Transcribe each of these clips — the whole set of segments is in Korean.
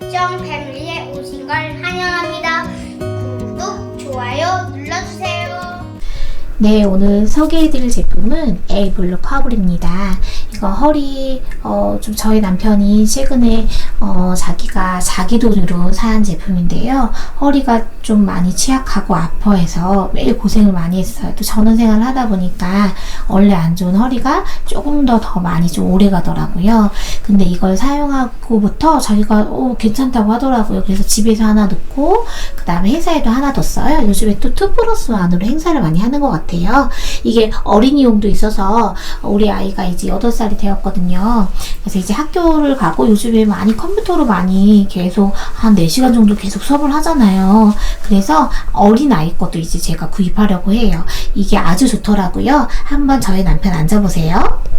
정 패밀리에 오신 걸 환영합니다. 구독, 좋아요. 네, 오늘 소개해드릴 제품은 에이블루 커블입니다. 이거 허리, 어, 좀 저희 남편이 최근에, 어, 자기가 자기 돈으로 산 제품인데요. 허리가 좀 많이 취약하고 아파해서 매일 고생을 많이 했어요. 또 전원 생활 하다 보니까 원래 안 좋은 허리가 조금 더 더 많이 좀 오래 가더라고요. 근데 이걸 사용하고부터 자기가, 오, 괜찮다고 하더라고요. 그래서 집에서 하나 넣고, 그 다음에 회사에도 하나 뒀어요. 요즘에 또2 플러스 1으로 행사를 많이 하는 것 같아요. 이게 어린이용도 있어서 우리 아이가 이제 8살이 되었거든요. 그래서 이제 학교를 가고 요즘에 많이 컴퓨터로 많이 계속 한 4시간 정도 계속 수업을 하잖아요. 그래서 어린 아이 것도 이제 제가 구입하려고 해요. 이게 아주 좋더라고요. 한번 저희 남편 앉아보세요.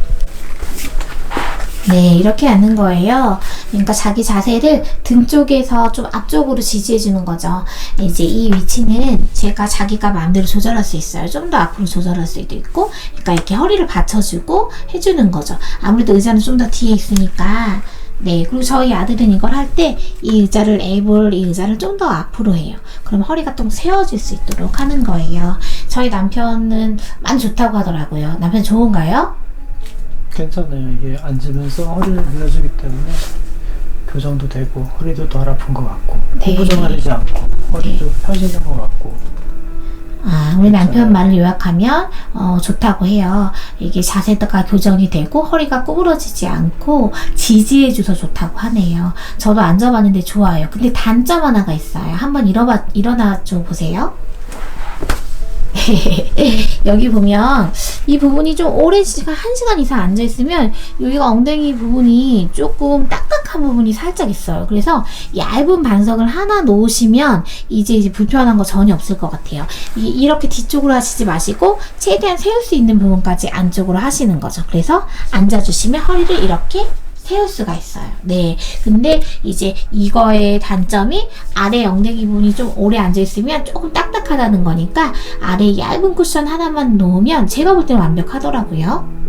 네, 이렇게 앉는 거예요. 그러니까 자기 자세를 등 쪽에서 좀 앞쪽으로 지지해 주는 거죠. 이제 이 위치는 제가 자기가 마음대로 조절할 수 있어요. 좀 더 앞으로 조절할 수도 있고, 그러니까 이렇게 허리를 받쳐주고 해주는 거죠. 아무래도 의자는 좀 더 뒤에 있으니까. 네, 그리고 저희 아들은 이걸 할 때 이 의자를 에이블 이 의자를 좀 더 앞으로 해요. 그럼 허리가 좀 세워질 수 있도록 하는 거예요. 저희 남편은 많이 좋다고 하더라고요. 남편 좋은가요? 괜찮아요. 이게 앉으면서 허리를 밀어주기 때문에 교정도 되고 허리도 덜 아픈 것 같고 네. 구부정하지 않고 허리도 펴지는 것 같고 아, 우리 남편 말을 요약하면 어, 좋다고 해요. 이게 자세가 교정이 되고 허리가 구부러지지 않고 지지해줘서 좋다고 하네요. 저도 앉아봤는데 좋아요. 근데 단점 하나가 있어요. 한번 일어나 일어나 줘 보세요. 여기 보면 이 부분이 좀 오랜 시간, 한 시간 이상 앉아 있으면 여기가 엉덩이 부분이 조금 딱딱한 부분이 살짝 있어요. 그래서 얇은 반석을 하나 놓으시면 이제 이제 불편한 거 전혀 없을 것 같아요. 이- 이렇게 뒤쪽으로 하시지 마시고 최대한 세울 수 있는 부분까지 안쪽으로 하시는 거죠. 그래서 앉아주시면 허리를 이렇게 세울 수가 있어요. 네. 근데 이제 이거의 단점이 아래 엉덩이 부분이 좀 오래 앉아있으면 조금 딱딱하다는 거니까 아래 얇은 쿠션 하나만 놓으면 제가 볼 때는 완벽하더라고요.